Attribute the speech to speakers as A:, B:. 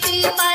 A: Tiba.